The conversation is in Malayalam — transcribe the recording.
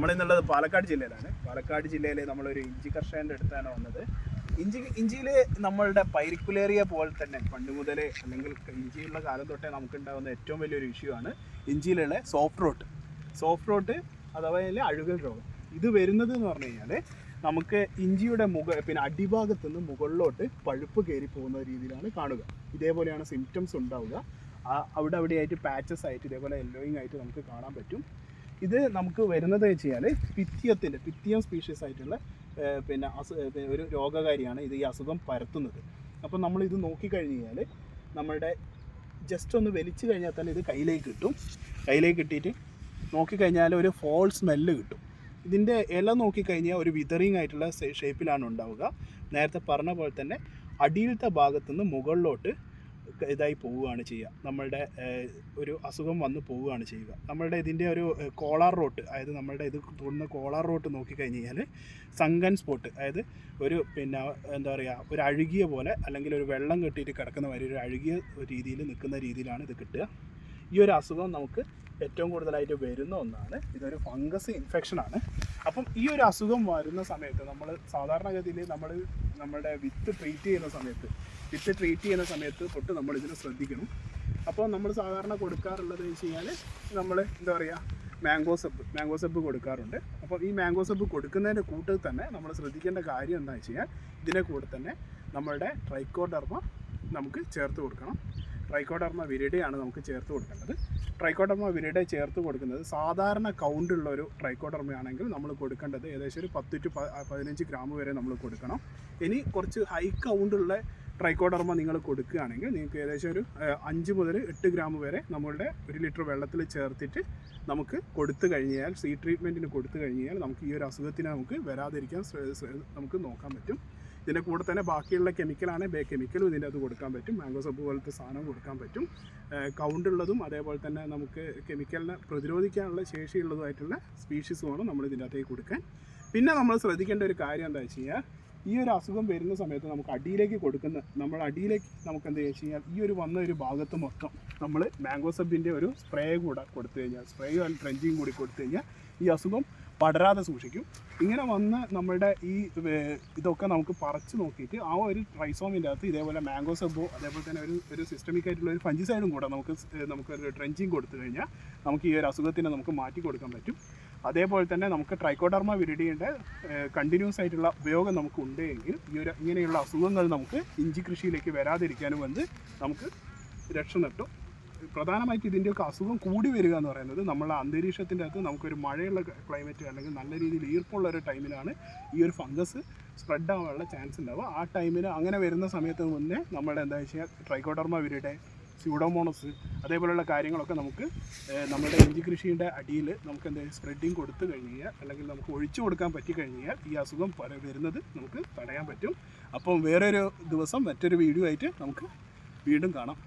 നമ്മളിന്നുള്ളത് പാലക്കാട് ജില്ലയിലാണ്. പാലക്കാട് ജില്ലയിലെ നമ്മളൊരു ഇഞ്ചി കർഷകന്റെ അടുത്താണ് വന്നത്. ഇഞ്ചി ഇഞ്ചിയിൽ നമ്മളുടെ പൈരിക്കുലേറിയ പോലെ തന്നെ പണ്ട് മുതലേ അല്ലെങ്കിൽ ഇഞ്ചിയുള്ള കാലം തൊട്ടേ നമുക്കുണ്ടാകുന്ന ഏറ്റവും വലിയൊരു ഇഷ്യൂ ആണ് ഇഞ്ചിയിലുള്ള സോഫ്റ്റ് റോട്ട് സോഫ്റ്റ് റോട്ട് അഥവാ അഴുകൽ രോഗം. ഇത് വരുന്നത് എന്ന് പറഞ്ഞു കഴിഞ്ഞാൽ നമുക്ക് ഇഞ്ചിയുടെ മുഖ പിന്നെ അടിഭാഗത്തു നിന്ന് മുകളിലോട്ട് പഴുപ്പ് കയറി പോകുന്ന രീതിയിലാണ് കാണുക. ഇതേപോലെയാണ് സിംറ്റംസ് ഉണ്ടാവുക. അവിടെ അവിടെയായിട്ട് പാച്ചസ് ആയിട്ട് ഇതേപോലെ യെല്ലോയിങ് ആയിട്ട് നമുക്ക് കാണാൻ പറ്റും. ഇത് നമുക്ക് വരുന്നത് വെച്ച് കഴിഞ്ഞാൽ പിത്തിയത്തിന്റെ പിത്തിയം സ്പീഷീസ് ആയിട്ടുള്ള പിന്നെ അസു ഒരു രോഗകാരിയാണ് ഇത് ഈ അസുഖം പരത്തുന്നത്. അപ്പോൾ നമ്മൾ ഇത് നോക്കിക്കഴിഞ്ഞ് കഴിഞ്ഞാൽ നമ്മളുടെ ജസ്റ്റ് ഒന്ന് വലിച്ചു കഴിഞ്ഞാൽ തന്നെ ഇത് കയ്യിലേക്ക് കിട്ടും. കയ്യിലേക്ക് കിട്ടിയിട്ട് നോക്കിക്കഴിഞ്ഞാൽ ഒരു ഫോൾ സ്മെല്ല് കിട്ടും. ഇതിന്റെ ഇല നോക്കിക്കഴിഞ്ഞാൽ ഒരു വിതറിങ് ആയിട്ടുള്ള ഷേപ്പിലാണ് ഉണ്ടാവുക. നേരത്തെ പറഞ്ഞ പോലെ തന്നെ അടിയിലത്തെ ഭാഗത്തുനിന്ന് മുകളിലോട്ട് ഇതായി പോവുകയാണ് ചെയ്യുക. നമ്മളുടെ ഒരു അസുഖം വന്ന് പോവുകയാണ് ചെയ്യുക. നമ്മളുടെ ഇതിന്റെ ഒരു കോളാർ റോട്ട് അതായത് നമ്മളുടെ ഇത് തോന്നുന്ന കോളാർ റോട്ട് നോക്കിക്കഴിഞ്ഞ് കഴിഞ്ഞാൽ സങ്കൻ സ്പോട്ട് അതായത് ഒരു പിന്നെ എന്താ പറയുക ഒരു അഴുകിയ പോലെ അല്ലെങ്കിൽ ഒരു വെള്ളം കെട്ടിയിട്ട് കിടക്കുന്ന മാതിരി ഒരു അഴുകിയ രീതിയിൽ നിൽക്കുന്ന രീതിയിലാണ് ഇത് കിട്ടുക. ഈ ഒരു അസുഖം നമുക്ക് ഏറ്റവും കൂടുതലായിട്ട് വരുന്ന ഒന്നാണ്. ഇതൊരു ഫംഗസ് ഇൻഫെക്ഷനാണ്. അപ്പം ഈ ഒരു അസുഖം വരുന്ന സമയത്ത് നമ്മൾ സാധാരണഗതിയിൽ നമ്മൾ നമ്മുടെ വിത്ത് ട്രീറ്റ് ചെയ്യുന്ന സമയത്ത് വിത്ത് ട്രീറ്റ് ചെയ്യുന്ന സമയത്ത് തൊട്ട് നമ്മൾ ഇതിനെ ശ്രദ്ധിക്കണം. അപ്പോൾ നമ്മൾ സാധാരണ കൊടുക്കാറുള്ളത് വെച്ച് കഴിഞ്ഞാൽ നമ്മൾ എന്താ പറയുക മാംഗോ സപ്പ് മാംഗോ സപ്പ് കൊടുക്കാറുണ്ട്. അപ്പോൾ ഈ മാംഗോ സപ്പ് കൊടുക്കുന്നതിന്റെ കൂട്ടത്തിൽ തന്നെ നമ്മൾ ശ്രദ്ധിക്കേണ്ട കാര്യം എന്താണെന്ന് വെച്ച് കഴിഞ്ഞാൽ ഇതിന്റെ കൂടെ തന്നെ നമ്മളുടെ ട്രൈക്കോഡർമ നമുക്ക് ചേർത്ത് കൊടുക്കണം. ട്രൈക്കോഡർമ വിരിഡയാണ് നമുക്ക് ചേർത്ത് കൊടുക്കേണ്ടത്. ട്രൈക്കോഡർമ വിരിഡ ചേർത്ത് കൊടുക്കുന്നത് സാധാരണ കൗണ്ടുള്ള ഒരു ട്രൈക്കോഡർമ ആണെങ്കിൽ നമ്മൾ കൊടുക്കേണ്ടത് ഏകദേശം ഒരു പത്ത് ടു പതിനഞ്ച് ഗ്രാം വരെ നമ്മൾ കൊടുക്കണം. ഇനി കുറച്ച് ഹൈ കൗണ്ടുള്ള ട്രൈക്കോഡർമ നിങ്ങൾ കൊടുക്കുകയാണെങ്കിൽ നിങ്ങൾക്ക് ഏകദേശം ഒരു അഞ്ച് മുതൽ എട്ട് ഗ്രാം വരെ നമ്മളുടെ ഒരു ലിറ്റർ വെള്ളത്തിൽ ചേർത്തിട്ട് നമുക്ക് കൊടുത്തു കഴിഞ്ഞാൽ സീ ട്രീറ്റ്മെന്റിന് കൊടുത്തു കഴിഞ്ഞാൽ നമുക്ക് ഈ ഒരു അസുഖത്തിന് നമുക്ക് വരാതിരിക്കാൻ നമുക്ക് നോക്കാൻ പറ്റും. ഇതിന്റെ കൂടെ തന്നെ ബാക്കിയുള്ള കെമിക്കലാണ് ബേ കെമിക്കലും ഇതിന്റെ അത് കൊടുക്കാൻ പറ്റും. മാംഗോ സബ് പോലത്തെ സാധനം കൊടുക്കാൻ പറ്റും. കൗണ്ട് ഉള്ളതും അതേപോലെ തന്നെ നമുക്ക് കെമിക്കലിനെ പ്രതിരോധിക്കാനുള്ള ശേഷിയുള്ളതുമായിട്ടുള്ള സ്പീഷീസുമാണ് നമ്മൾ ഇതിന്റെ അകത്തേക്ക് കൊടുക്കാൻ. പിന്നെ നമ്മൾ ശ്രദ്ധിക്കേണ്ട ഒരു കാര്യം എന്താ വെച്ച് കഴിഞ്ഞാൽ ഈ ഒരു അസുഖം വരുന്ന സമയത്ത് നമുക്ക് അടിയിലേക്ക് കൊടുക്കുന്ന നമ്മൾ അടിയിലേക്ക് നമുക്ക് എന്താ വെച്ച് കഴിഞ്ഞാൽ ഈ ഒരു വന്ന ഒരു ഭാഗത്ത് മൊത്തം നമ്മൾ മാംഗോ സബിന്റെ ഒരു സ്പ്രേ കൂടെ കൊടുത്തു കഴിഞ്ഞാൽ സ്പ്രേയോ അല്ലെങ്കിൽ ട്രെഞ്ചിങ് കൂടി കൊടുത്തു കഴിഞ്ഞാൽ ഈ അസുഖം പടരാതെ സൂക്ഷിക്കും. ഇങ്ങനെ വന്ന് നമ്മുടെ ഈ ഇതൊക്കെ നമുക്ക് പറിച്ച് നോക്കിയിട്ട് ആ ഒരു ട്രൈസോമിന്റെ അകത്ത് ഇതേപോലെ മാംഗോ സബോ അതേപോലെ തന്നെ ഒരു ഒരു സിസ്റ്റമിക് ആയിട്ടുള്ള ഒരു ഫഞ്ചിസൈഡും കൂടെ നമുക്ക് നമുക്ക് ഒരു ട്രെഞ്ചിങ് കൊടുത്തു കഴിഞ്ഞാൽ നമുക്ക് ഈ ഒരു അസുഖത്തിനെ നമുക്ക് മാറ്റി കൊടുക്കാൻ പറ്റും. അതേപോലെ തന്നെ നമുക്ക് ട്രൈക്കോഡർമ വിരിഡിയുടെ കണ്ടിന്യൂസ് ആയിട്ടുള്ള ഉപയോഗം നമുക്ക് ഉണ്ട് ഉണ്ടെങ്കിൽ ഈ ഒരു ഇങ്ങനെയുള്ള അസുഖങ്ങൾ നമുക്ക് ഇഞ്ചി കൃഷിയിലേക്ക് വരാതിരിക്കാനും വന്ന് നമുക്ക് രക്ഷ നട്ടും. പ്രധാനമായിട്ട് ഇതിന്റെയൊക്കെ അസുഖം കൂടി വരിക എന്ന് പറയുന്നത് നമ്മളെ അന്തരീക്ഷത്തിന്റെ അകത്ത് നമുക്കൊരു മഴയുള്ള ക്ലൈമറ്റ് അല്ലെങ്കിൽ നല്ല രീതിയിൽ ഈർപ്പുള്ള ഒരു ടൈമിലാണ് ഈ ഒരു ഫംഗസ് സ്പ്രെഡ് ആവാനുള്ള ചാൻസ് ഉണ്ടാവുക. ആ ടൈമിൽ അങ്ങനെ വരുന്ന സമയത്ത് മുന്നേ നമ്മുടെ എന്താ വെച്ചാൽ ട്രൈക്കോഡർമ വിരിയുടെ സ്യൂഡോമോണസ് അതേപോലെയുള്ള കാര്യങ്ങളൊക്കെ നമുക്ക് നമ്മുടെ ഇഞ്ചി കൃഷിയുടെ അടിയിൽ നമുക്ക് എന്താ സ്പ്രെഡിങ് കൊടുത്തു കഴിഞ്ഞാൽ അല്ലെങ്കിൽ നമുക്ക് ഒഴിച്ചു കൊടുക്കാൻ പറ്റി കഴിഞ്ഞാൽ ഈ അസുഖം വരുന്നത് നമുക്ക് തടയാൻ പറ്റും. അപ്പം വേറൊരു ദിവസം മറ്റൊരു വീഡിയോ ആയിട്ട് നമുക്ക് വീണ്ടും കാണാം.